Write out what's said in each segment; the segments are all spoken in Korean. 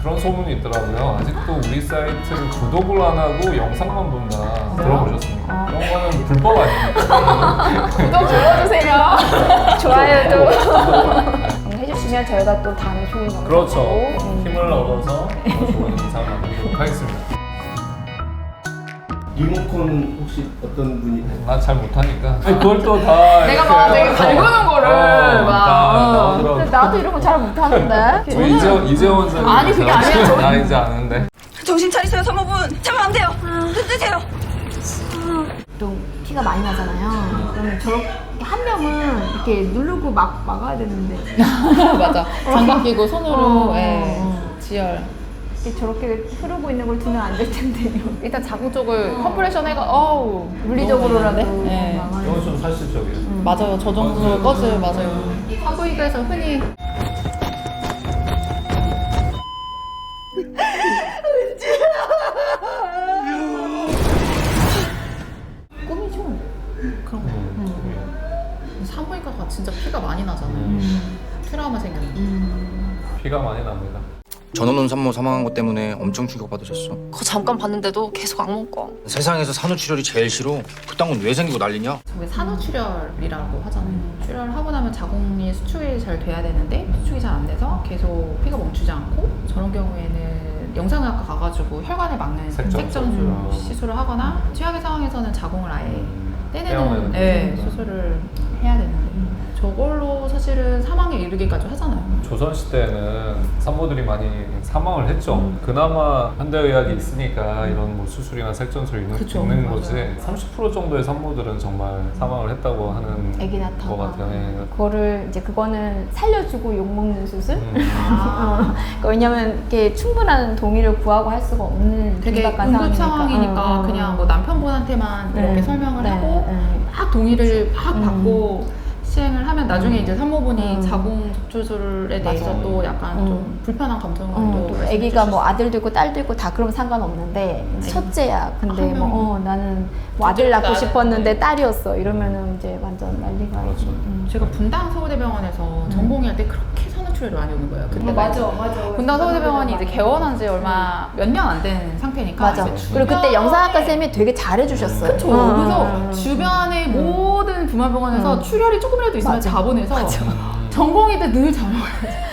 그런 소문이 있더라고요. 아직도 우리 사이트를 구독을 안 하고 영상만 본다. 들어보셨습니까? 그런 거는 불법 아닙니까? 구독 눌러주세요. 좋아요도 해주시면 저희가 또 다음에 좋은 영상 그렇죠. 음. 힘을 얻어서 더 좋은 영상을 만들도록 하겠습니다. 리모컨 혹시 어떤 분이 나 잘 못하니까. 아니, 그걸 또 다. 내가 막 되게 달구는 거를 어, 막, 다 어. 나오더라고. 근데 나도 이런 거 잘 못하는데 우리 이재 이재원 원장님. 아니, 그게 아니라 저는- 나 이제 아는데. 정신 차리세요, 사모분. 참으면 안 돼요. 흔드세요. 또 티가 많이 나잖아요. 그러면 저렇게 한 명은 이렇게 누르고 막 막아야 되는데 맞아. 장갑 끼고 손으로 어, 예, 어. 지혈. 이렇게 저렇게 흐르고 있는 걸 두면 안 될 텐데 일단 자궁 쪽을 컴프레션 해가 어우 물리적으로라도 너무? 네. 좀 사실적이에요. 맞아요. 저 정도 꺼즈 맞아요. 산부인과에서 흔히 꿈이죠. 그런 거. 음. 산부인과가 진짜 피가 많이 나잖아요. 음. 트라우마 생기는. 피가 많이 납니다. 전원혼 산모 사망한 것 때문에 엄청 충격받으셨어. 그거 잠깐 봤는데도 계속 악몽 꿔. 세상에서 산후출혈이 제일 싫어. 그딴 건 왜 생기고 난리냐? 저게 산후출혈이라고 하잖아요. 출혈을 하고 나면 자궁이 수축이 잘 돼야 되는데 수축이 잘 안 돼서 계속 피가 멈추지 않고 저런 경우에는 영상의학과 가가지고 혈관을 막는 색전술. 색전술 음. 시술을 하거나 최악의 상황에서는 자궁을 아예 떼내는 떼어내는 네. 수술을 해야 되는데 저걸로 사실은 사망에 이르기까지 하잖아요. 조선 시대에는 산모들이 많이 사망을 했죠. 그나마 현대의학이 있으니까 이런 뭐 수술이나 색전술이 있는, 그쵸, 있는 맞아요. 거지. 30% 정도의 산모들은 정말 사망을 했다고 하는 애기 것 낳다가 같아요. 예. 그거를 이제 그거는 살려주고 욕먹는 수술 음. 아, 그러니까 왜냐면 이게 충분한 동의를 구하고 할 수가 없는 되게 긴박한 응급 상황이니까 응, 응, 그냥 응. 뭐 남편분한테만 이렇게 네. 설명을 네, 하고 네. 막 동의를 막 음. 받고 시행을 하면 나중에 이제 산모분이 음. 자궁 적주술에 대해서 맞아요. 또 약간 음. 좀 불편한 감정을 어, 또또 말씀해 아기가 뭐. 아들도 있고 딸도 있고 다 그러면 상관없는데 네. 첫째야. 근데 한 뭐. 어, 나는 뭐 아들 낳고 싶었는데 딸이었어. 이러면은 이제 완전 난리가. 그렇죠. 음. 제가 분당 서울대병원에서 전공의할 때 그렇게 산후출혈이 많이 오는 거예요. 그때 맞아. 분당 서울대병원이 이제 개원한 지 얼마 몇 년 안 된 상태니까 맞아. 그리고 그때 주변에- 영상학과 쌤이 되게 잘해주셨어요. 그쵸. 어, 그래서 어, 어. 주변의 모든 부모병원에서 음. 출혈이 조금이라도 있으면 맞아. 자본해서 전공의들 늘 자본.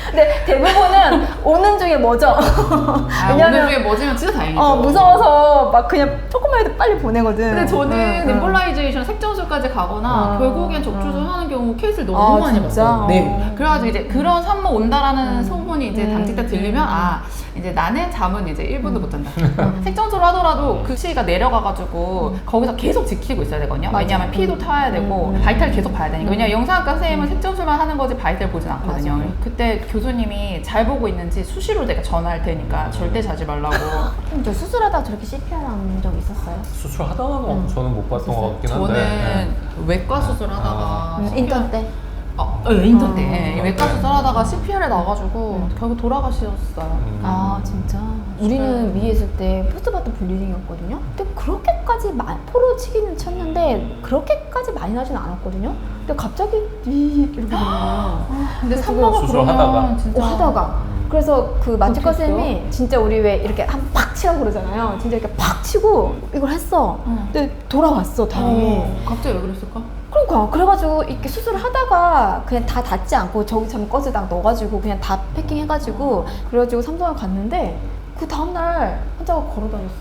근데 대부분은 오는 중에 뭐죠? 아, 오늘 중에 뭐지면 진짜 다행이죠. 어 무서워서 막 그냥 조금만 해도 빨리 보내거든. 근데 저는 응, 응. 엠볼라이제이션 색전술까지 가거나 어. 결국엔 적주술 하는 경우 케이스를 너무 아, 많이 진짜? 봤어요. 네. 어. 그래가지고 이제 그런 산모 온다라는 소문이 이제 음. 당직 때 들리면 아 이제 나는 잠은 이제 1분도 못 잔다. 색전술 하더라도 그 시가 내려가가지고 거기서 계속 지키고 있어야 되거든요. 맞아. 왜냐하면 피도 타야 되고 음. 바이탈 계속 봐야 되니까. 왜냐면 영상학과 선생님은 색전술만 하는 거지 바이탈 보진 않거든요. 맞아. 그때 교수님이 잘 보고 있는지 수시로 내가 전화할 테니까 절대 자지 말라고. 그럼 저 수술하다가 저렇게 CPR 한 적 있었어요? 수술하다가는 저는 못 봤던 것 같긴 한데. 저는 외과 수술하다가 아. 음, 인턴 때? 어, 어, 인턴 때 음. 예, 외과 수술하다가 CPR에 나가지고 결국 돌아가셨어요. 음. 아 진짜? 우리는 위에 있을 때 포스트바텀 블리딩이었거든요. 근데 그렇게까지 마, 포로 치기는 쳤는데 그렇게까지 많이 나진 않았거든요. 근데 갑자기 이 이렇게 되는 거예요. 근데 그래서 산모가 수술하다가. 그러면 진짜 어, 하다가 그래서 그 마취과 어떻게? 쌤이 진짜 우리 왜 이렇게 한 팍 치라고 그러잖아요. 진짜 이렇게 팍 치고 이걸 했어. 응. 근데 돌아왔어 다행히. 어, 갑자기 왜 그랬을까? 그러니까 그래가지고 이렇게 수술을 하다가 그냥 다 닫지 않고 저기 참 꺼즈 딱 넣어가지고 그냥 다 패킹해가지고 그래가지고 삼성을 갔는데 그 다음날 환자가 걸어다녔어.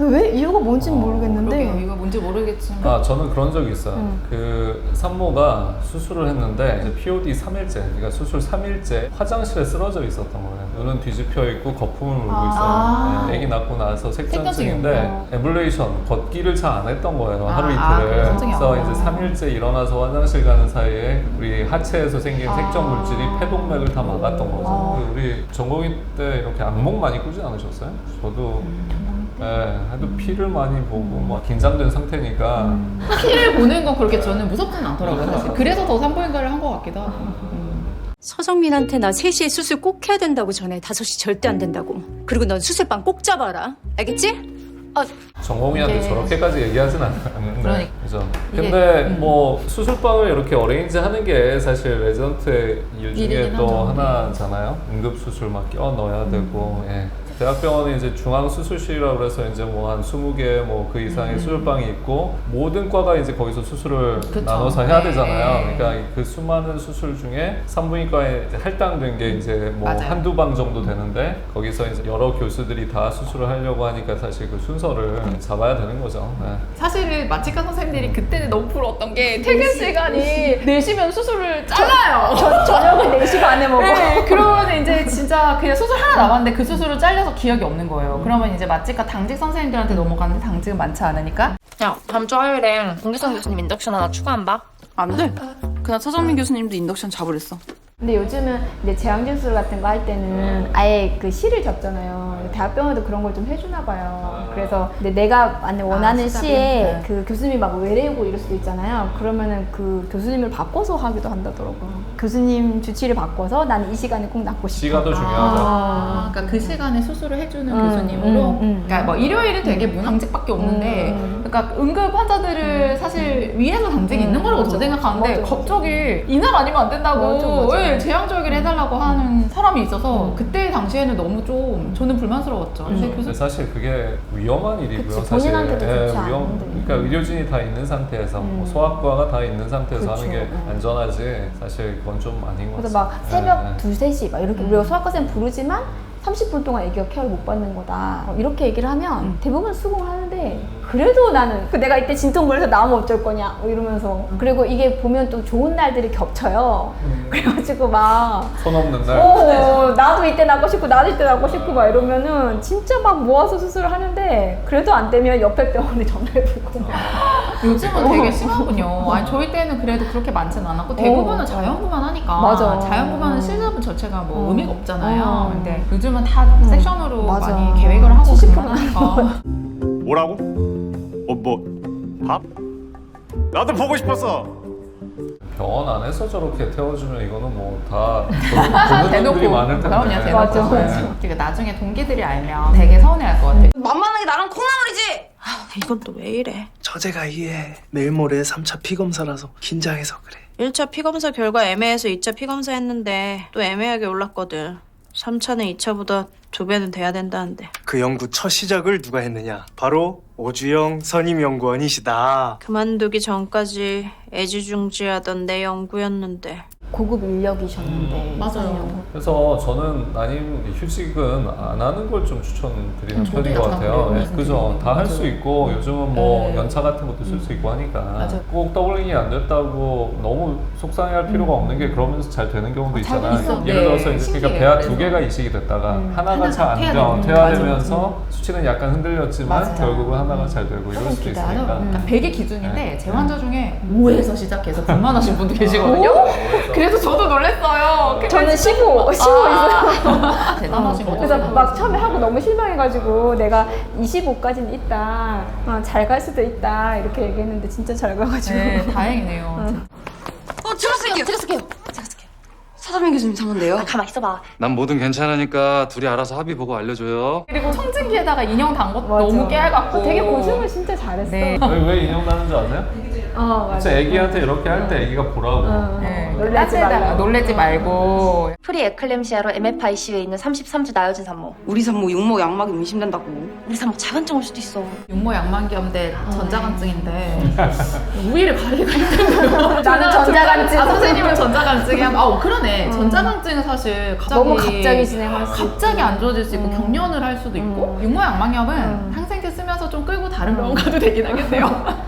왜 이유가 뭔지는 모르겠는데. 그러게요. 이거 뭔지 모르겠지만 아, 저는 그런 적이 있어요. 음. 그 산모가 수술을 했는데 이제 POD 3일째, 그러니까 수술 3일째 화장실에 쓰러져 있었던 거예요. 눈은 뒤집혀 있고 거품을 울고 아. 있어요. 네, 아기 낳고 나서 색전증인데 색전증이구나. 엠블레이션 걷기를 잘 안 했던 거예요. 아, 하루 아, 이틀을. 색전증이 그래서 없구나. 이제 3일째 일어나서 화장실 가는 사이에 우리 하체에서 생긴 아. 색전 물질이 폐동맥을 다 막았던 거죠. 아. 그 우리 전공의 때 이렇게 악몽 많이 꾸지 않으셨어요? 저도 예, 하도 피를 많이 보고 막 긴장된 상태니까 피를 보는 건 그렇게 저는 무섭지는 않더라고요 사실 그래서 더 산부인과를 한 것 같기도 하고 음. 서정민한테 나 3시에 수술 꼭 해야 된다고 전해. 5시 절대 안 된다고. 그리고 넌 수술방 꼭 잡아라. 알겠지? 전공의한테 이게- 저렇게까지 얘기하진 않- 않는데 그러니까. 그죠 이게- 근데 음. 뭐 수술방을 이렇게 어레인지 하는 게 사실 레지던트의 일 중에 일이긴 또 하죠. 하나잖아요 응급수술 막 끼워 넣어야 음. 되고 예. 대학병원은 이제 중앙수술실이라고 그래서 이제 뭐 한 20개 뭐 그 이상의 수술방이 있고 모든 과가 이제 거기서 수술을 음. 그쵸. 나눠서 해야 네. 되잖아요 그러니까 그 수많은 수술 중에 산부인과에 할당된 게 이제 뭐 맞아요. 한두 방 정도 되는데 거기서 이제 여러 교수들이 다 수술을 하려고 하니까 사실 그 순서를 잡아야 되는 거죠. 네. 사실은 마취과 선생님들이 그때는 너무 부러웠던 게 퇴근 시간이 4시면 수술을 잘라요. 저, 저녁을 4시 반에 먹어. 네, 그러면 이제 진짜 그냥 수술 하나 남았는데 그 수술을 잘려서 기억이 없는 거예요. 그러면 이제 마취과 당직 선생님들한테 넘어가는데 당직은 많지 않으니까 야, 다음 주 화요일에 공기성 교수님 인덕션 하나 추가 안 봐? 안 돼. 그냥 차정민 교수님도 인덕션 잡으랬어. 근데 요즘은 이제 제왕진술 같은 거 할 때는 아예 그 시를 적잖아요. 대학병원도 그런 걸 좀 해주나 봐요. 그래서 근데 내가 만약 원하는 아? 시에 네. 그 교수님이 막 외래고 이럴 수도 있잖아요. 그러면은 그 교수님을 바꿔서 하기도 한다더라고요. 교수님 주치를 바꿔서 나는 이 시간에 꼭 낫고 싶어. 시간도 중요하죠. 아, 그러니까 그 시간에 수술을 해주는 음, 교수님으로. 음, 음. 그러니까 뭐 일요일은 되게 무당직밖에 없는데, 음. 그러니까 응급 환자들을 사실 위에서 당직이 있는 거라고 저 생각하는데 맞아. 갑자기 이날 아니면 안 된다고 맞아, 맞아. 예, 제왕절개를 해달라고 하는 사람이 있어서 그때 당시에는 너무 좀 저는 불만스러웠죠. 근데 근데 교수 사실 그게 위험한 일이고요. 그치, 사실 본인한테도 예, 좋지 위험. 않은데. 그러니까 의료진이 다 있는 상태에서 뭐 음. 소아과가 다 있는 상태에서 그쵸, 하는 게 음. 안전하지. 사실 그건 좀 아닌 것 그래서 같아요. 막 새벽 예, 예. 두 2, 3시 막 이렇게 우리가 소아과생 부르지만 30분 동안 애기가 케어를 못 받는 거다. 어, 이렇게 얘기를 하면 대부분 수긍을 하는데 그래도 나는 그 내가 이때 진통물에서 나오면 어쩔 거냐? 뭐 이러면서. 그리고 이게 보면 또 좋은 날들이 겹쳐요. 그래가지고 막 손 없는 날. 어, 나도 이때 나고 싶고 나도 이때 나고 싶고 막 이러면은 진짜 막 모아서 수술을 하는데 그래도 안 되면 옆에 병원에 전화해보고 요즘은 되게 심하군요. 아니, 저희 때는 그래도 그렇게 많진 않았고 대부분은 자연부만 하니까 맞아. 자연부만은 실습은 자체가 뭐 어. 의미가 없잖아요. 어. 근데 요즘은 다 섹션으로 맞아. 많이 계획을 하고 70% 그만하니까 뭐라고? 어, 뭐 밥? 나도 보고 싶었어. 병원 안에서 저렇게 태워주면 이거는 뭐다 보는 대놓고 많을 텐데. 그럼요 대놓고 맞아, 네. 맞아. 그러니까 나중에 동기들이 알면 되게 서운해할 것 같아. 만만하게 나랑 콩나물이지? 아, 이건 또 왜 이래? 처제가 이해. 내일 모레 3차 피검사라서 긴장해서 그래. 1차 피검사 결과 애매해서 2차 피검사 했는데 또 애매하게 올랐거든. 3차는 2차보다 두 배는 돼야 된다는데. 그 연구 첫 시작을 누가 했느냐? 바로 오주영 선임 연구원이시다. 그만두기 전까지 애지중지하던 내 연구였는데. 고급 인력이셨는데 맞아요. 그래서 저는 아님 휴직은 안 하는 걸 좀 추천드리는 음, 편인 것 같아요. 네, 말씀 그죠? 다할 거. 수 있고 요즘은 뭐 네. 연차 같은 것도 쓸 수 있고 하니까 맞아요. 꼭 더블링이 안 됐다고 너무 속상해할 필요가 없는 게 그러면서 잘 되는 경우도 잘 있잖아요. 있어. 예를 네, 들어서 이제 그러니까 배아 두 그래서. 개가 이식이 됐다가 하나가 하나 잘 안. 음, 퇴화되면서 수치는 약간 흔들렸지만 맞아요. 결국은 하나가 잘 되고 이럴 수도 맞아. 있으니까. 그러니까 100이 기준인데 네. 제 환자 중에 5에서 시작해서 불만하신 분도 계시거든요. 그래서 저도 놀랐어요. 저는 15, 15 있어요. 대단하신 거죠. 그래서 막 처음에 하고 너무 실망해가지고 내가 25까지는 있다, 어, 잘 갈 수도 있다 이렇게 얘기했는데 진짜 잘 가가지고 네, 다행이네요. 어, 제가 쓸게요. 제가 쓸게요. 제가 쓸게요. 사자민 교수님 상관데요. 아, 가만 있어봐. 난 뭐든 괜찮으니까 둘이 알아서 합의 보고 알려줘요. 그리고 청진기에다가 인형 단 것도 맞아. 너무 깨알 같고 되게 고생을 진짜 잘했어. 네. 왜, 왜 인형 나는 줄 아세요? 어, 맞아. 애기한테 이렇게 할 때 애기가 보라고. 어, 네. 놀라지 따뜻하다. 말라고. 놀라지 말고 프리 에클렘시아로 MFICU에 있는 33주 나여진 산모. 우리 산모 육모 양막이 의심된다고. 우리 산모 자반증 올 수도 있어. 육모 양만기염 대 전자간증인데 우위를 가리기가 힘들어요. 나는 전자간증. 아 선생님은 전자간증이야. 아 그러네. 전자간증은 사실 갑자기 너무 갑자기 진행할 수 갑자기 안 좋아질 수 있고 경련을 할 수도 있고 육모 양만염은 음. 항생제 쓰면서 좀 끌고 다른 병원 가도 되긴 하겠네요.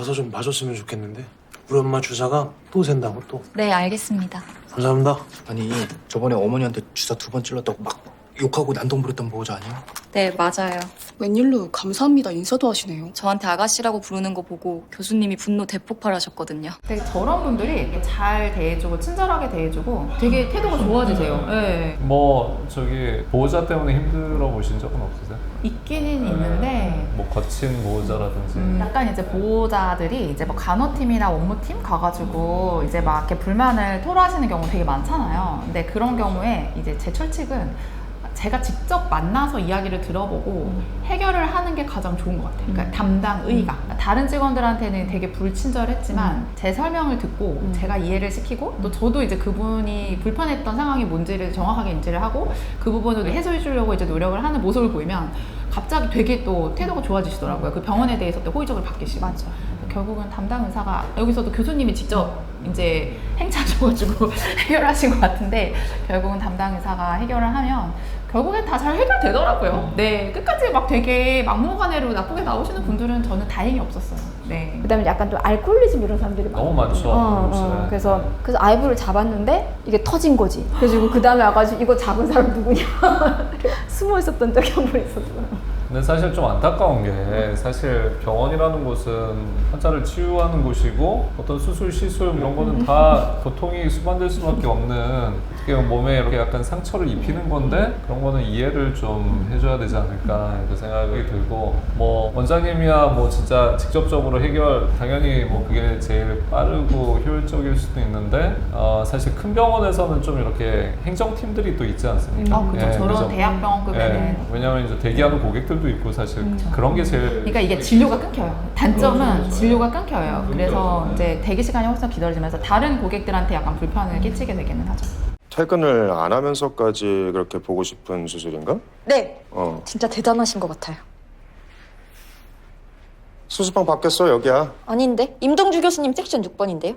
와서 좀 봐줬으면 좋겠는데. 우리 엄마 주사가 또 샌다고 또. 네, 알겠습니다. 감사합니다. 아니 저번에 어머니한테 주사 두 번 찔렀다고 막 욕하고 난동 부렸던 보호자 아니야? 네, 맞아요. 웬일로 감사합니다 인사도 하시네요. 저한테 아가씨라고 부르는 거 보고 교수님이 분노 대폭발하셨거든요. 되게 저런 분들이 잘 대해주고 친절하게 대해주고 되게 태도가 좋아지세요. 네. 뭐 저기 보호자 때문에 힘들어 보신 적은 없으세요? 있기는 있는데 뭐 거친 보호자라든지 음, 약간 이제 보호자들이 이제 뭐 간호팀이나 원무팀 가가지고 이제 막 이렇게 불만을 토로하시는 경우 되게 많잖아요. 근데 그런 경우에 이제 제 철칙은 제가 직접 만나서 이야기를 들어보고 해결을 하는 게 가장 좋은 것 같아요. 그러니까 담당 의가 그러니까 다른 직원들한테는 되게 불친절했지만 제 설명을 듣고 제가 이해를 시키고 또 저도 이제 그분이 불편했던 상황이 뭔지를 정확하게 인지를 하고 그 부분을 해소해 주려고 이제 노력을 하는 모습을 보이면 갑자기 되게 또 태도가 좋아지시더라고요. 그 병원에 대해서 또 호의적으로 바뀌시고. 맞아. 결국은 담당 의사가 여기서도 교수님이 직접 이제 행차셔가지고 해결하신 것 같은데 결국은 담당 의사가 해결을 하면 결국엔 다 잘 해결되더라고요. 네, 끝까지 막 되게 막무가내로 나쁘게 나오시는 분들은 저는 다행히 없었어요. 네. 그다음에 약간 또 알코올리즘 이런 사람들이 너무 많아요. 많죠. 어, 요새. 어, 그래서 그래서 아이브를 잡았는데 이게 터진 거지. 그래가지고 그 다음에 와가지고 이거 잡은 사람 누구냐 숨어 있었던 적이 한 번 있었더라고. 근데 사실 좀 안타까운 게 사실 병원이라는 곳은 환자를 치유하는 곳이고 어떤 수술, 시술 이런 거는 다 고통이 수반될 수밖에 없는 어떻게 보면 몸에 이렇게 약간 상처를 입히는 건데 그런 거는 이해를 좀 해줘야 되지 않을까 이렇게 생각이 들고 뭐 원장님이야 뭐 진짜 직접적으로 해결 당연히 뭐 그게 제일 빠르고 효율적일 수도 있는데 어, 사실 큰 병원에서는 좀 이렇게 행정팀들이 또 있지 않습니까? 아, 그죠. 예, 저런 그죠. 대학병원급에는 예, 왜냐하면 이제 대기하는 고객들도 있고 사실 그런 게 제일 그러니까 이게 진료가 끊겨요. 단점은 진료가 끊겨요. 그래서 이제 대기 시간이 훨씬 길어지면서 다른 고객들한테 약간 불편을 끼치게 되기는 하죠. 퇴근을 안 하면서까지 그렇게 보고 싶은 수술인가? 네, 어. 진짜 대단하신 것 같아요. 수술방 바뀌었어 여기야. 아닌데? 임동주 교수님 섹션 6번인데요?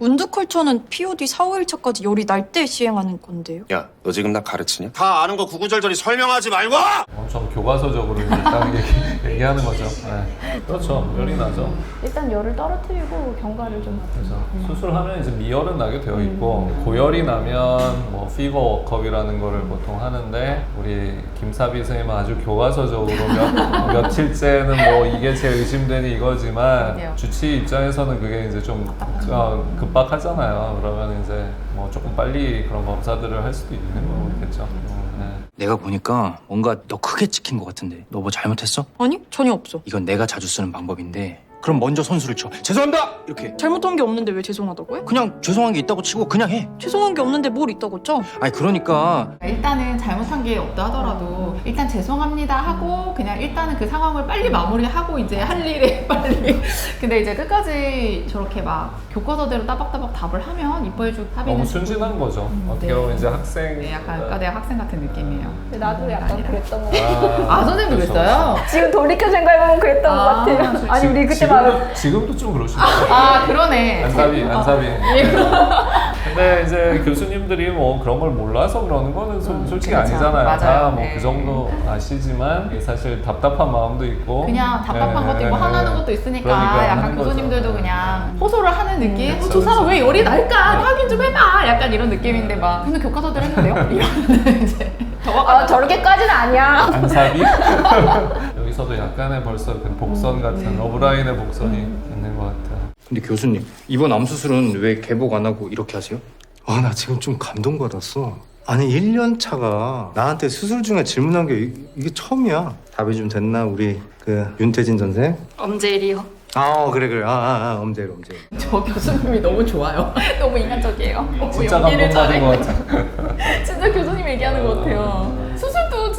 운드컬처는 POD 4, 5일차까지 열이 날 때 시행하는 건데요. 야, 너 지금 나 가르치냐? 다 아는 거 구구절절히 설명하지 말고! 엄청 교과서적으로 이제 딱 얘기, 얘기하는 거죠. 네. 그렇죠. 열이 나죠. 일단 열을 떨어뜨리고 경과를 좀 그래서 수술하면 이제 미열은 나게 되어 있고 고열이 나면 뭐 피버 워컵이라는 거를 보통 하는데 우리 김사비 선생님 은 아주 교과서적으로 몇, 며칠째는 뭐 이게 제일 의심되니 이거지만 맞아요. 주치 입장에서는 그게 이제 좀 어, 급박하잖아요. 그러면 이제 뭐 조금 빨리 그런 검사들을 할 수도 있는 거겠죠. 음, 네. 내가 보니까 뭔가 너 크게 찍힌 것 같은데 너 뭐 잘못했어? 아니, 전혀 없어. 이건 내가 자주 쓰는 방법인데 그럼 먼저 선수를 쳐 죄송합니다 이렇게 잘못한 게 없는데 왜 죄송하다고요? 그냥 죄송한 게 있다고 치고 그냥 해 죄송한 게 없는데 뭘 있다고 죠 아니 그러니까 일단은 잘못한 게 없다 하더라도 일단 죄송합니다 하고 그냥 일단은 그 상황을 빨리 마무리하고 이제 할 일에 빨리 근데 이제 끝까지 저렇게 막 교과서대로 따박따박 답을 하면 이뻐해주고 합의는 너무 순진한 거죠. 어떻게 네. 보면 이제 학생 네, 약간 의과대학 학생 같은 느낌이에요 나도 약간 그랬던 거. 아, 아 선생님도. 그랬어요? 지금 돌이켜 생각해보면 그랬던 아, 것 같아요. 아니 우리 그때 막 지금도, 지금도 좀 그러시죠. 아 그러네 안사비, 안사비. 예. 근데 이제 교수님들이 뭐 그런 걸 몰라서 그러는 거는 솔- 솔직히 그렇죠. 아니잖아요. 다뭐 네. 그 정도 아시지만 이게 사실 답답한 마음도 있고 그냥 답답한 네, 것도 있고 네, 화나는 네. 것도 있으니까 그러니까 약간 하는 거죠. 교수님들도 그냥 호소를 하는 느낌? 그렇죠, 어, 저 사람 그렇죠. 왜 열이 날까? 확인 좀 해봐! 약간 이런 느낌인데 막 근데 교과서대로 했는데요? 이러면 이제 아. 저렇게까지는 아니야. 안사비? 여기서도 약간의 벌써 그 복선 음, 같은 네. 러브라인의 복선이 있는 것 같아요. 근데 교수님 이번 암 수술은 왜 개복 안 하고 이렇게 하세요? 아, 나 지금 좀 감동받았어. 아니, 1년 차가 나한테 수술 중에 질문한 게 이, 이게 처음이야. 답이 좀 됐나, 우리 그 윤태진 선생? 엄제일이요. 아, 그래, 그래. 아, 아, 아 엄제로, 엄제로. 저 교수님이 너무 좋아요. 너무 인간적이에요. 너무 진짜 감동 받은 잘해. 것 같아요. 진짜 교수님 얘기하는 것 같아요.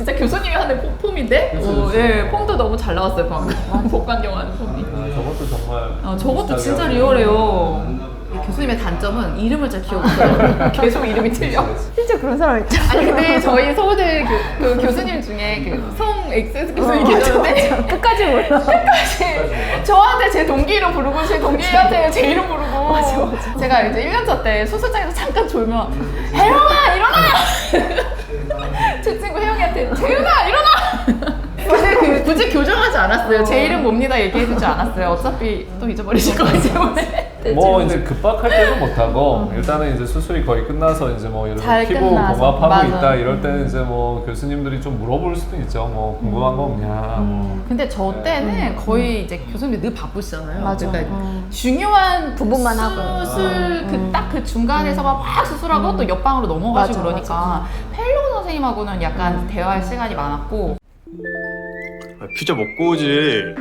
진짜 교수님이 하는 폼- 폼인데? 어, 네, 폼도 너무 잘 나왔어요, 방금. 복강경 하는 폼이. 아, 저것도 정말 어, 저것도 진짜 리얼해요. 이 교수님의 단점은 이름을 잘 기억 못해요. 계속 이름이 틀려. 진짜 그런 사람 있죠. 아니 근데 저희 서울대 교, 그 교수님 중에 그송 엑세스 교수님 계셨는데 끝까지 몰라. 끝까지 저한테 제 동기 이름 부르고 제 동기한테 제 이름 부르고 제가 이제 1년차 때 수술장에서 잠깐 졸면 혜영아 일어나! 제 친구 혜영이한테 재윤아 일어나! 그 굳이 교정하지 않았어요. 제 이름 뭡니다 얘기해주지 않았어요. 어차피 또 잊어버리실 거기 때문에. 뭐 이제 급박할 때는 못하고 일단은 이제 수술이 거의 끝나서 이제 뭐 예를 들어 잘 피부 끝나서. 봉합하고 맞아. 있다 이럴 때는 이제 뭐 교수님들이 좀 물어볼 수도 있죠. 뭐 궁금한 거 없냐. 뭐. 근데 저 때는 거의 이제 교수님들 늘 바쁘시잖아요. 맞아. 그러니까 어. 중요한 부분만 하고. 수술 어. 그딱 그 중간에서만 확 수술하고 또 옆방으로 넘어가시고 맞아, 그러니까 펠로우 선생님하고는 약간 대화할 시간이 많았고 아, 피자 먹고 오지.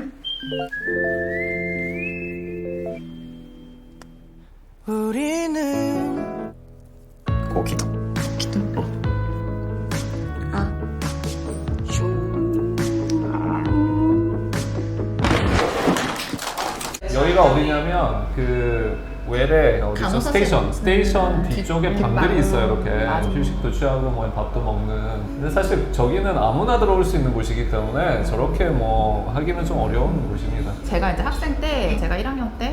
우리는 고기도 고기도 아. 여기가 어디냐면 그 외래 어디죠? 스테이션. 스테이션 음, 뒤쪽에 뒷방. 방들이 있어요 이렇게. 맞아. 휴식도 취하고 뭐 밥도 먹는. 근데 사실 저기는 아무나 들어올 수 있는 곳이기 때문에 저렇게 뭐 하기는 좀 어려운 곳입니다. 제가 이제 학생 때 제가 1학년 때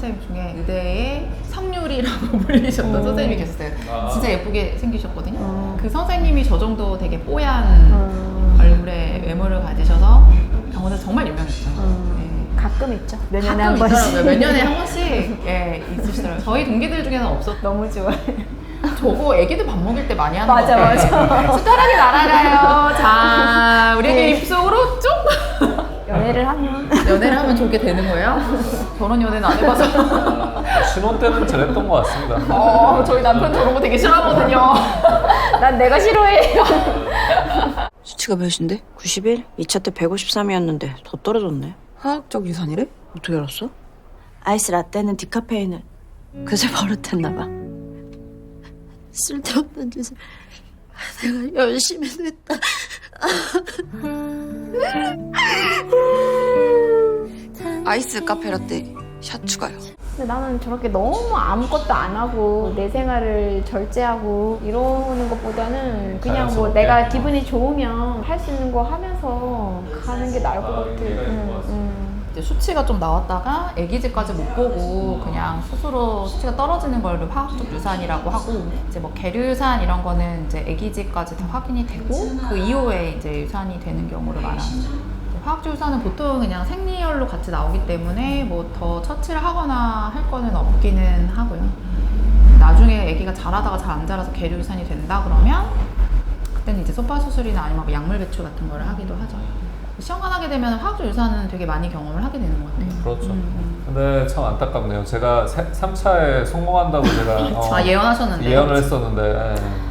4학년생 중에 의대에 성유리라고 불리셨던 음. 선생님이 계셨어요. 아. 진짜 예쁘게 생기셨거든요. 음. 그 선생님이 저 정도 되게 뽀얀 음. 얼굴에 외모를 가지셔서 병원에서 정말 유명했죠. 음. 가끔 있죠. 몇 년에 한 가끔 번씩. 있더라고요. 몇 년에 한 번씩 예, 있으시더라고요. 저희 동기들 중에는 없었. 너무 좋아해. 저거 애기들 밥 먹일 때 많이 하는 맞아, 거 같아요. 맞아. 숟가락이 날아가요. 자, 우리 네. 입속으로 쭉. 연애를 하면 연애를 하면 좋게 되는 거예요? 결혼 연애는 안 해봐서. 신혼 때는 잘했던 것 같습니다 어, 저희 남편 저런 거 되게 싫어하거든요. 난 내가 싫어해. 수치가 몇인데? 91? 2차 때 153이었는데 더 떨어졌네. 화학적 유산이래? 어떻게 알았어? 아이스 라떼는 디카페인을 그새 버릇했나 봐. 쓸데없는 짓을 내가 열심히 했다. 아이스 카페 라떼 샷 추가요. 근데 나는 저렇게 너무 아무것도 안 하고 내 생활을 절제하고 이러는 것보다는 그냥 뭐 자연스럽게. 내가 기분이 좋으면 할 수 있는 거 하면서 가는 게 나을 것 같아. 응, 응. 이제 수치가 좀 나왔다가 아기즈까지 못 보고 그냥 스스로 수치가 떨어지는 걸 화학적 유산이라고 하고 이제 뭐 계류 유산 이런 거는 이제 아기즈까지 다 확인이 되고 그 이후에 이제 유산이 되는 경우를 말하는 거예요. 유산은 보통 그냥 생리혈로 같이 나오기 때문에 뭐 더 처치를 하거나 할 거는 없기는 하고요. 나중에 아기가 자라다가 잘 안 자라서 계류 유산이 된다 그러면 그때는 이제 소파 수술이나 아니면 뭐 약물 배출 같은 거를 하기도 하죠. 시험관 하게 되면 화학적 유산은 되게 많이 경험을 하게 되는 것 같아요. 그렇죠 음, 근데 참 안타깝네요 제가 3차에 성공한다고 제가 어, 아 예언하셨는데 예언을 했었는데 예, 예.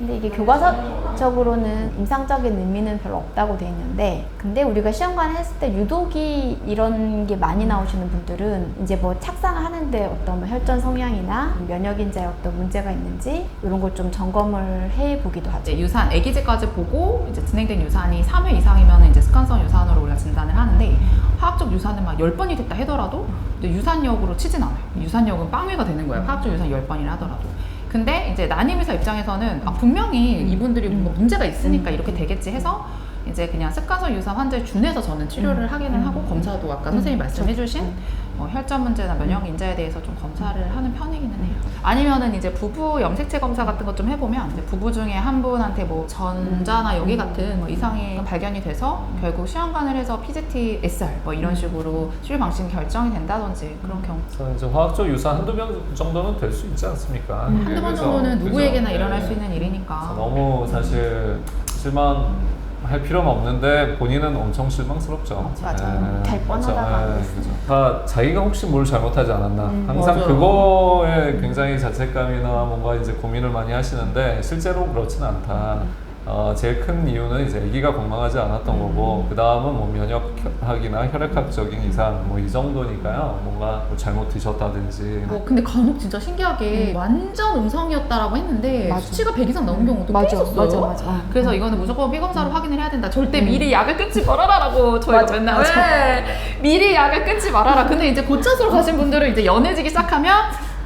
근데 이게 교과서적으로는 임상적인 의미는 별로 없다고 돼 있는데 근데 우리가 시험관 했을 때 유독이 이런 게 많이 나오시는 분들은 이제 뭐 착상하는데 어떤 뭐 혈전 성향이나 면역인자에 어떤 문제가 있는지 이런 걸 좀 점검을 해 보기도 하죠. 유산 아기즈까지 보고 이제 진행된 유산이 3회 이상이면 이제 습관성 유산으로 우리가 진단을 하는데 화학적 유산은 막 10번이 됐다 하더라도 이제 유산력으로 치진 않아요. 유산력은 빵회가 되는 거예요. 화학적 유산 10번이라 하더라도. 근데 이제 난임의사 입장에서는 아, 분명히 이분들이 뭔가 문제가 있으니까 이렇게 되겠지 해서 이제 그냥 습관성 유산 환자에 준해서 저는 치료를 하기는 하고 검사도 아까 선생님이 말씀해주신 어, 혈전 문제나 면역 인자에 대해서 좀 검사를 하는 편이기는 해요. 아니면은 이제 부부 염색체 검사 같은 것 좀 해보면 이제 부부 중에 한 분한테 뭐 전자나 여기 같은 뭐 이상이 발견이 돼서 결국 시험관을 해서 PGT SR 뭐 이런 식으로 치료 방식이 결정이 된다든지 그런 경우. 그래서 이제 화학적 유산 한두 번 정도는 될 수 있지 않습니까? 음, 한두 번 정도는 그죠? 누구에게나 네. 일어날 수 있는 일이니까. 너무 사실 실망 할 필요는 없는데 본인은 엄청 실망스럽죠. 맞아요. 될 맞죠. 뻔하다가 네, 그죠. 다 자기가 혹시 뭘 잘못하지 않았나. 음, 항상 맞아요. 그거에 굉장히 자책감이나 뭔가 이제 고민을 많이 하시는데 실제로 그렇지는 않다. 어, 제일 큰 이유는 이제 아기가 건강하지 않았던 거고 그 다음은 뭐 면역학이나 혈액학적인 이상 뭐 이 정도니까요. 뭔가 뭐 잘못 드셨다든지 뭐 근데 간혹 진짜 신기하게 완전 음성이었다라고 했는데 맞아. 수치가 100 이상 나온 경우도 꽤 맞아, 있었어요. 맞아, 맞아. 어. 그래서 이거는 무조건 피검사로 확인을 해야 된다. 절대 미리 약을 끊지 말아라라고 저희가 맞아, 맨날 맞아. 왜 미리 약을 끊지 말아라. 근데 이제 고차수로 가신 분들은 이제 연해지기 시작하면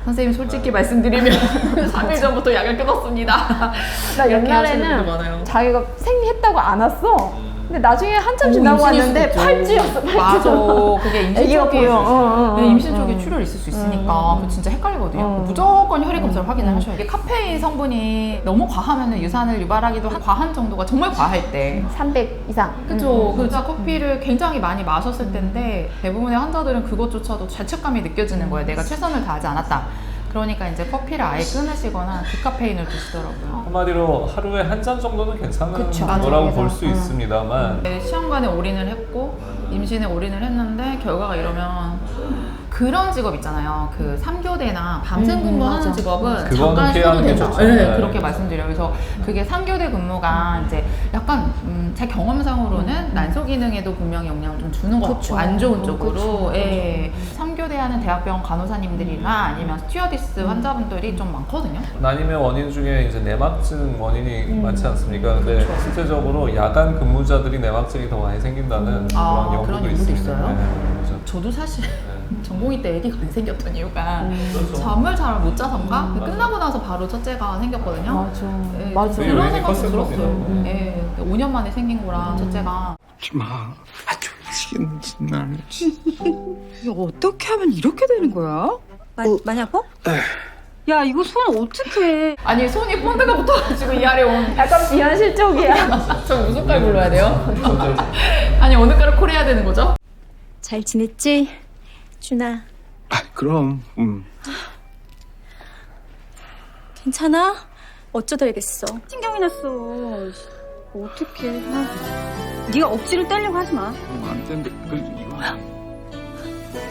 선생님 솔직히 말씀드리면 3일 전부터 약을 끊었습니다. 나 이렇게 하시는 분들 옛날에는. 자기가 생리했다고 안 왔어. 근데 나중에 한참 오, 지나고 왔는데. 8주였어. 8주. 맞아. 그게 임신 애기가 보여. 어, 어, 어. 네, 임신 어. 초기에 출혈 있을 수 있으니까 음. 그거 진짜 헷갈리거든요. 음. 무조건 혈액 검사를 확인을 음. 하셔야 돼요. 이게 카페인 성분이 너무 과하면 유산을 유발하기도 한 과한 정도가 정말 과할 때. 300 이상. 그죠. 음, 그 커피를 굉장히 많이 마셨을 텐데 대부분의 환자들은 그것조차도 죄책감이 느껴지는 거예요. 내가 최선을 다하지 않았다. 그러니까 이제 커피를 아예 끊으시거나 디카페인을 드시더라고요. 한마디로 하루에 한 잔 정도는 괜찮은 그쵸. 거라고 맞아, 볼 맞아. 수 응. 있습니다만 네, 시험관에 올인을 했고 임신에 올인을 했는데 결과가 이러면 그런 직업 있잖아요. 그 3교대나 밤샘 음, 근무하는 맞아. 직업은 그거는 잠깐 피하는 쉬어도 게 된다. 좋죠. 네, 네. 그렇게 말씀드려요. 그래서 그게 3교대 근무가 이제 약간 음, 제 경험상으로는 난소 기능에도 분명히 영향을 좀 주는 것 그쵸. 같고 안 좋은 어, 쪽으로 그쵸. 예. 3교대 하는 대학병원 간호사님들이나 아니면 스튜어디스 환자분들이 좀 많거든요. 난임의 원인 중에 이제 내막증 원인이 음. 많지 않습니까? 근데 그렇죠. 실제적으로 야간 근무자들이 내막증이 더 많이 생긴다는 아, 그런 연구도 그런 연구도 있습니다. 있어요? 네, 그래서 저도 사실 네. 전공의 때 아기가 안 생겼던 이유가 음. 잠을 잘 못 자서인가? 끝나고 나서 바로 첫째가 생겼거든요. 맞아. 예, 맞아. 그게 그런 왜 생각도 들었어요. 거예요. 예, 5년 만에 생긴 거라 첫째가 마. 아주 미치겠네 어떻게 하면 이렇게 되는 거야? 많이, 많이 아파? 야 이거 손 어떡해 아니 손이 본드가 붙어가지고 이 아래 온 약간 비현실적이야. 저 무슨 깔 불러야 돼요? 아니 어느 깔을 콜해야 되는 거죠? 잘 지냈지? 준아 아 그럼. 음. 괜찮아? 어쩌다 이랬어 신경이 났어 어떡해 아, 네가 억지로 떼려고 하지 마안 되는데 그 이거.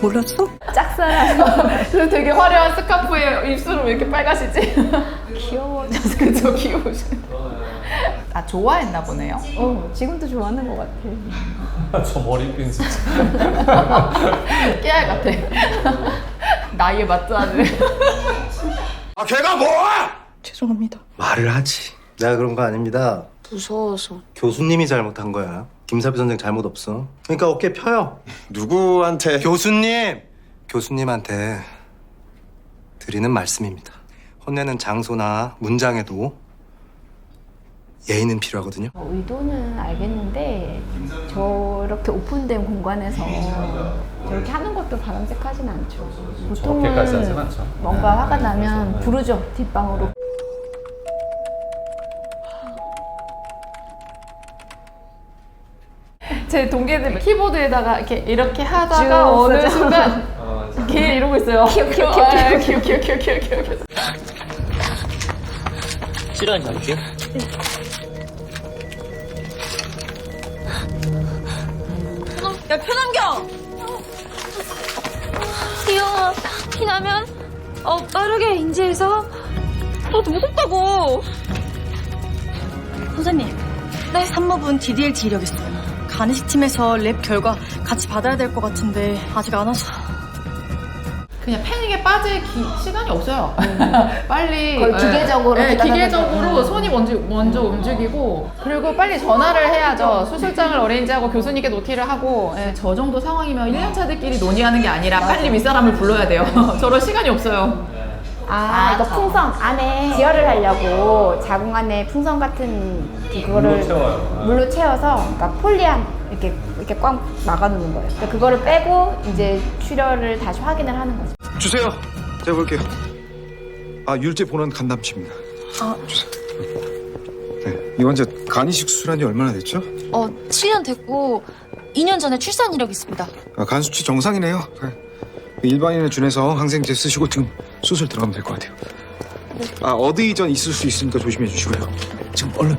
몰랐어? 짝사랑. 그래서 되게 화려한 스카프에 입술은 왜 이렇게 빨가시지? 귀여워. 그죠 귀여우시. 아 좋아했나 보네요. 어, 지금도 좋아하는 것 같아. 저 머리핀 진짜. 깨알 같아. 나이에 맞지 않은. 아 걔가 뭐? 죄송합니다 말을 하지. 내가 그런 거 아닙니다. 무서워서 교수님이 잘못한 거야. 김사비 선생 잘못 없어. 그러니까 어깨 펴요. 누구한테? 교수님! 교수님한테 드리는 말씀입니다. 혼내는 장소나 문장에도 예의는 필요하거든요. 어, 의도는 알겠는데 저렇게 오픈된 공간에서 저렇게 하는 것도 바람직하진 않죠. 저렇게까지 하진 보통은 않죠. 뭔가 화가 나면 부르죠 뒷방으로. 제 동기들 키보드에다가 이렇게 이렇게 하다가 쭉 어느 쓰죠. 순간 어, 걔 이러고 있어요. 아. 야 귀여워. 피나면? 어 빠르게 인지해서? 나도 무섭다고. 네? 산모분 있어요 간이식 팀에서 랩 결과 같이 받아야 될 것 같은데 아직 안 와서 그냥 패닉에 빠질 기, 시간이 없어요. 빨리 거의 예. 기계적으로 네, 기계적으로 음. 손이 먼저 먼저 움직이고 그리고 빨리 전화를 해야죠. 수술장을 어레인지하고 교수님께 노티를 하고 예, 저 정도 상황이면 1년 차들끼리 논의하는 게 아니라 빨리 윗사람을 불러야 돼요. 저럴 시간이 없어요. 아, 이거 풍선 안에 지혈을 하려고 자궁 안에 풍선 같은 그거를 물로 채워요. 물로 채워서 그러니까 폴리안 이렇게 이렇게 꽉 막아놓는 거예요. 그러니까 그거를 빼고 이제 출혈을 다시 확인을 하는 거죠. 주세요. 제가 볼게요. 아 율제 본원 간담치입니다. 아. 주세요. 네, 이 환자 간이식 수술한 지 얼마나 됐죠? 어 7년 됐고 2년 전에 출산 이력 있습니다 아, 간 수치 정상이네요. 네. 일반인에 준해서 항생제 쓰시고 지금 수술 들어가면 될 것 같아요. 아 어디 이전 있을 수 있으니까 조심해 주시고요. 지금 얼른.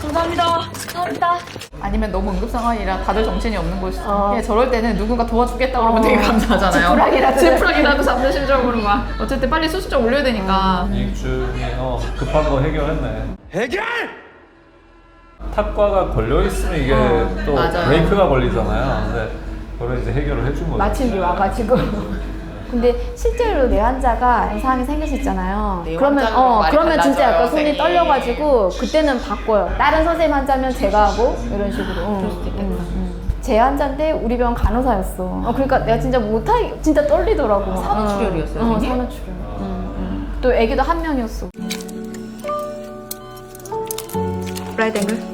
감사합니다 감사합니다 아니면 너무 응급 상황이라 다들 정신이 없는 곳이 어. 예, 저럴 때는 누군가 도와주겠다 그러면 어. 되게 감사하잖아요. 지푸라기라도. 지푸라기라도 잡는 심정으로 막 어쨌든 빨리 수술장 올려야 되니까 이익 중에 어, 급한 거 해결했네. 해결! 탁과가 걸려 있으면 이게 또 맞아요. 브레이크가 걸리잖아요. 근데 그걸 이제 해결을 해준 거죠. 마침비 와가지고. 근데 실제로 내 환자가 이상하게 생기셨잖아요. 내 그러면 환자는 어 많이 그러면 진짜 달라져요, 약간 손이 선생님. 떨려가지고 그때는 바꿔요. 다른 선생님 환자면 제가 하고 이런 식으로. 그럴 수도 있겠다. 제 환자인데 우리 병원 간호사였어. 어, 그러니까 내가 진짜 못하기 진짜 떨리더라고. 산후출혈이었어요, 어, 어, 선생님? 산후출혈. 응, 응. 또 애기도 한 명이었어. 라이트 앵글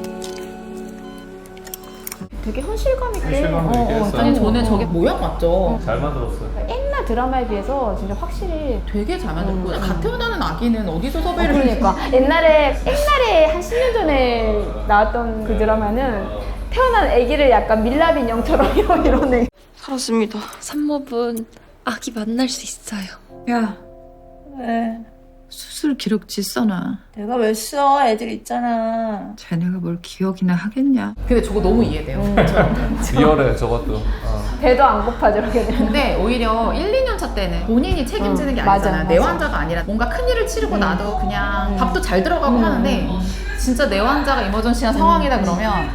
되게 현실감 있게. 현실감 있게 했어요. 아니 저는 저게 모양 맞죠? 잘 만들었어요. 옛날 드라마에 비해서 진짜 확실히 되게 잘 만들었고 갓 태어나는 아기는 어디서 어, 섭외를 그러니까 옛날에 옛날에 한 10년 전에 나왔던 그 드라마는 태어난 아기를 약간 밀랍 인형처럼 이런 이런 애. 살았습니다 산모분 아기 만날 수 있어요 야 왜? 수술 기록지 써놔 내가 왜 써? 애들 있잖아 자네가 뭘 기억이나 하겠냐 근데 저거 너무 이해돼요. 리얼해 저것도. 어. 배도 안 고파 저렇게 되면. 근데 오히려 1, 2년 차 때는 본인이 책임지는 응, 게 맞아, 아니잖아요. 내 맞아. 환자가 아니라 뭔가 큰 일을 치르고 응. 나도 그냥 응. 밥도 잘 들어가고 응, 하는데 응. 진짜 내 환자가 이머전시한 상황이다 그러면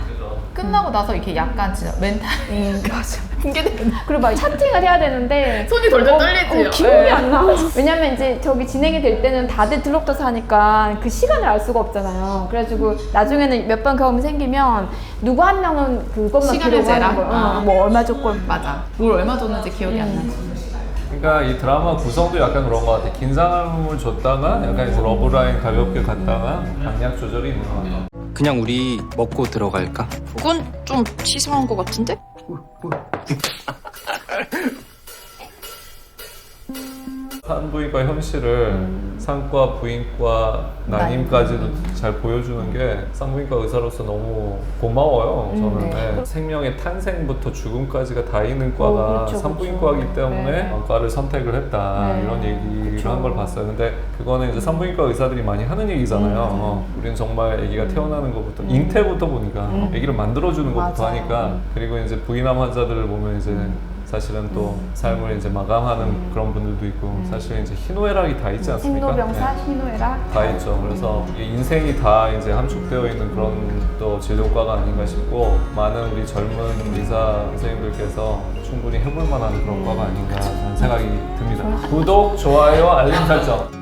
끝나고 나서 이렇게 약간 진짜 멘탈 음. 붕괴되는. 그리고 막 차팅을 해야 되는데 손이 돌돌 떨리지. 어, 기억이 네. 안 나. 왜냐면 이제 저기 진행이 될 때는 다들 들어붙어서 하니까 그 시간을 알 수가 없잖아요. 그래가지고 나중에는 몇 번 경험이 생기면 누구 한 명은 그것만 시간을 기록하는 재라? 거예요. 아. 어, 뭐 얼마 줬고 맞아. 뭘 얼마 줬는지 기억이 안 나지. 그러니까 이 드라마 구성도 약간 그런 것 같아. 긴장감을 줬다가 약간 이제 러브라인 가볍게 갔다가 강약 조절이 있는 것 같아. 그냥 우리 먹고 들어갈까? 그건 좀 치사한 것 같은데? 我 我 산부인과 현실을 산과 부인과 난임까지도 잘 보여주는 게 산부인과 의사로서 너무 고마워요. 저는 네. 생명의 탄생부터 죽음까지가 다 있는 과가 어, 그렇죠, 산부인과이기 그렇죠. 때문에 네. 과를 선택을 했다 네. 이런 얘기를. 한 걸 봤어요. 근데 그거는 이제 산부인과 의사들이 많이 하는 얘기잖아요. 음. 어, 우리는 정말 아기가 태어나는 것부터 잉태부터 보니까 아기를 만들어주는 것부터 맞아. 하니까 그리고 이제 부인암 환자들을 보면 이제 사실은 또 삶을 이제 마감하는 그런 분들도 있고 사실 이제 희노애락이 다 있지 않습니까? 생로병사, 네. 희노애락 다 있죠. 그래서 이게 인생이 다 이제 함축되어 있는 그런 또 진료과가 아닌가 싶고 많은 우리 젊은 의사 선생님들께서 충분히 해볼 만한 그런 과가 아닌가 하는 생각이 듭니다. 구독, 좋아요, 알림 설정.